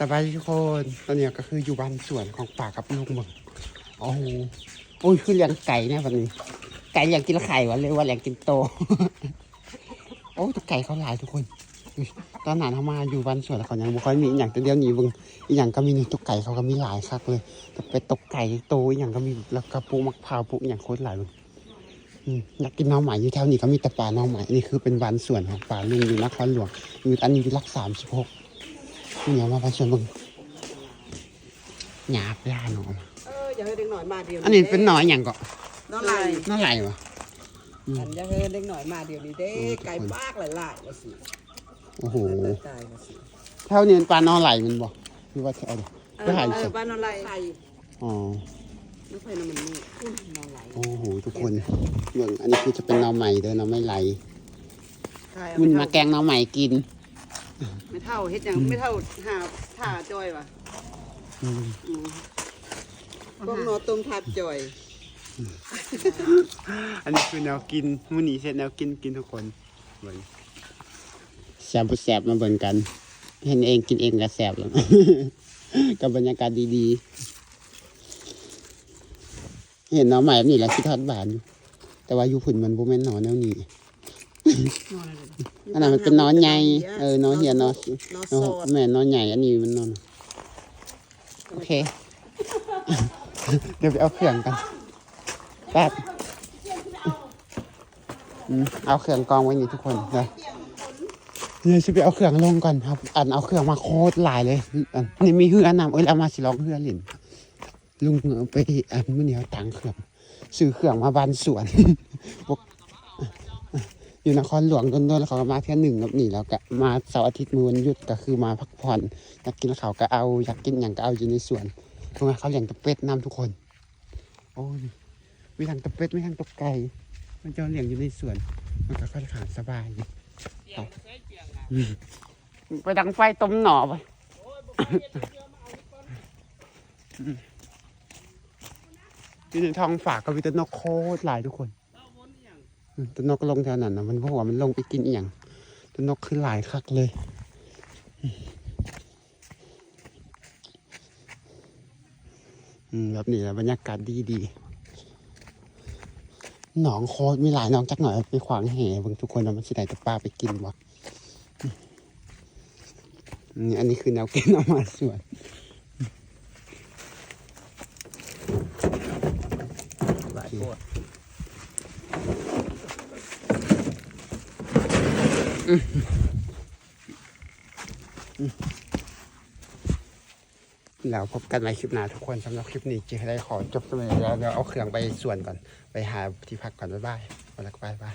สบายทุกคนตอนนี้ก็คืออยู่บ้านสวนของป่ากับลุงมึงโอ้โหโอ้ยคือเลี้ยงไก่เนี่ยวันนี้ ไก่อยากกินไข่วะเลยว่าอยากกินโต โอ้แต่ไก่เขาหลายทุกคนตอนนั้นเขามาอยู่บ้านสวนแล้วเขายังบ่ค่อยมีอย่างแต่เดียวนี้บึงอหย่างก็มีนี่ตุกไก่เขาก็มีหลายคักเลยแต่เป็ดตกไก่โตอหย่างก็มีแล้วก็ปลูกมะพร้าวปลูกอย่างโคตรหลายเลยอืมอยากกินน้องใหม่อยู่แถวนี้ก็มีแต่ป่าน้องใหม่นี่คือเป็นบ้านสวนของป่าลุงอยู่นครหลวงอยู่อันนี้อยู่รักสามสิบหก เอามาบ้านสวนเบึงหยาบย่าหนอมเอออย่าให้เด็กหน่อยมาเดียวอันนี้เป็นหน่อยอย่างก็น้องไหลน่าไหลวะอันอย่าให้เด็กหน่อยมาเดียวนี้เด้ไก่ปากหลายๆว่าสิโอ้โหตายว่าสิเท่านี้เป็นปลาน่อไหลมันบอกหรือว่าแถวเดียวเอก็อหายเอสิอบ้านน้องไหลไข่อ๋อน้องไผ่น้ำมันนี่อุ้ยน้องไหลโอ้โหทุกคนเบิ่งอันนี้คือจะเป็นหน่อใหม่เด้อหน่อไม่ไหลไข่มันมาแกงหน่อใหม่กิน ไม่เท่าเฮ็ดหยังไม่เท่าหาท่าจอยว่ะอืมอืมพวกหนอต้มทับจอย อันนี้คือแนวกินมื้อนี้เสร็จแนวกินกินทุกคนเบิ่งแซ่บบ่แซ่บมาเบิ่งกัน เห็นเองกินเองก็แซ่บแล้ว กับบรรยากาศดีๆ เห็นหน่อใหม่แบบนี้แล้วคิดทอดบานอยู่แต่ว่าอยู่พุ่นมันบ่แม่นหน่อแนวนี้ อันนั้นมันเป็นหนอนใหญ่เออหนอนเหียหนอนนอหนอนสดแม่หนอนใหญ่อันนี้มันนอนโอเค เดี๋ยวไปเอาเครื่องกันแป๊บอืมเอาเครื่องกองไว้นี่ทุกคนเดี๋ยวเดี๋ยวจะไปเอาเครื่องลงก่อนครับ อันเอาเครื่องมาโคตรหลายเลยอันนี่มีเฮือนำเอ้ยเอามาสิลองเฮือหลินลุงเอาไปอันมื่อนี้เอาตังค์เครื่องซื้อเครื่องมาบานสวนบ อยู่นครหลวงต้นๆแล้วเขาก็มาเที่ยวหนึ่งกับนี่แล้วก็มาเสาร์อาทิตย์มือวันหยุดก็คือมาพักผ่อนอยากกินข้าวก็เอาอยากกินอย่างก็เอาอยู่ในสวนตรงนั้นเขาเลี้ยงตะเป็ดน้ำทุกคน โอ้ยมีทั้งตะเป็ดมีทั้งตะไก่มันจะเลี้ยงอยู่ในสวน มันก็ค่อนข้างสบายไปดังไฟต้มหน่อไปอืมอยู่ในท้องฝากก็มีแต่นกโคตรหลายทุกคน อืมแต่นกลงแถวนั้นนะมันบอกว่ามันลงไปกินอีหยังแต่นกคือหลายคักเลยอืมแบบนี้แหละบรรยากาศดีดีๆหนองโคตรมีหลายหนองจักหน่อยไปขวางแห่บางทุกคนเอามันสิได้แต่ปลาไปกินวะอืมอันนี้คือแนวกินเอามาสวน แล้วพบกันในคลิปหน้าทุกคนสำหรับคลิปนี้เจได้ขอจบเสมอแล้วเดี๋ยวเอาเครื่องไปส่วนก่อน ไปหาที่พักก่อน บ๊ายบายไปและบ๊ายบาย